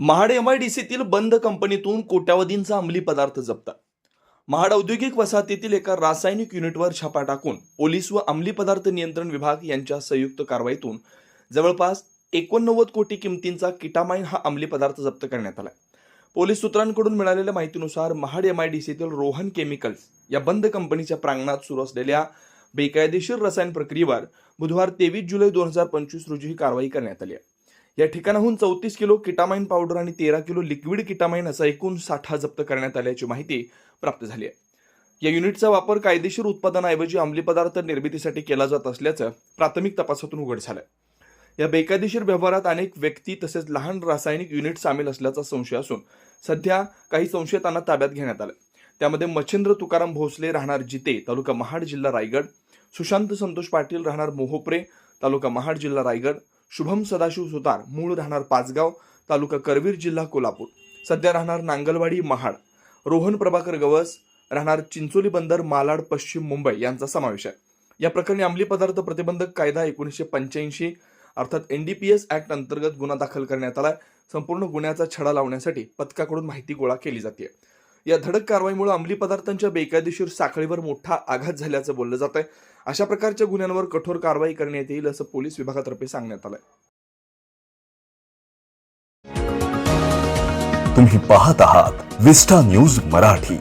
महाड एमआयडीसीतील बंद कंपनीतून कोट्यावधींचा अंमली पदार्थ जप्त. महाड औद्योगिक वसाहतीतील एका रासायनिक युनिटवर छापा टाकून पोलीस व अंमली पदार्थ नियंत्रण विभाग यांच्या संयुक्त कारवाईतून जवळपास एकोणनव्वद कोटी किमतींचा किटामाइन हा अंमली पदार्थ जप्त करण्यात आला. पोलीस सूत्रांकडून मिळालेल्या माहितीनुसार महाड एमआयडीसीतील रोहन केमिकल्स या बंद कंपनीच्या प्रांगणात सुरू असलेल्या बेकायदेशीर रसायन प्रक्रियेवर बुधवार तेवीस जुलै दोन हजार पंचवीस रोजी ही कारवाई करण्यात आली आहे. या ठिकाणाहून चौतीस किलो किटामाइन पावडर आणि तेरा किलो लिक्विड किटामाइन असा एकूण साठा जप्त करण्यात आल्याची माहिती प्राप्त झाली आहे. या युनिटचा वापर कायदेशीर उत्पादनाऐवजी अंमली पदार्थ निर्मितीसाठी केला जात असल्याचं प्राथमिक तपासातून उघड झालं या बेकायदेशीर व्यवहारात अनेक व्यक्ती तसेच लहान रासायनिक युनिट सामील असल्याचा संशय असून सध्या काही संशयितांना ताब्यात घेण्यात आलं त्यामध्ये मच्छिंद्र तुकाराम भोसले राहणार जिते तालुका महाड जिल्हा रायगड सुशांत संतोष पाटील राहणार मोहोपरे तालुका महाड जिल्हा रायगड शुभम सदाशिव सुतार मूळ राहणार पाचगाव तालुका करवीर जिल्हा कोल्हापूर. सध्या राहणार नांगलवाडी महाड. रोहन प्रभाकर गवस राहणार चिंचोली बंदर मालाड पश्चिम मुंबई यांचा समावेश आहे. या प्रकरणी अंमली पदार्थ प्रतिबंधक कायदा एकोणीसशे पंच्याऐंशी अर्थात एनडीपीएस ऍक्ट अंतर्गत गुन्हा दाखल करण्यात आला संपूर्ण गुन्ह्याचा छडा लावण्यासाठी पथकाकडून माहिती गोळा केली जाते या धडक कारवाईमुळे अंमली पदार्थांच्या बेकायदेशीर साखळीवर मोठा आघात झाल्याचं बोललं जात आहे. अशा प्रकारच्या गुन्ह्यांवर कठोर कारवाई करण्यात येईल असं पोलीस विभागातर्फे सांगण्यात आलंय. तुम्ही पाहत आहात विस्टा न्यूज मराठी.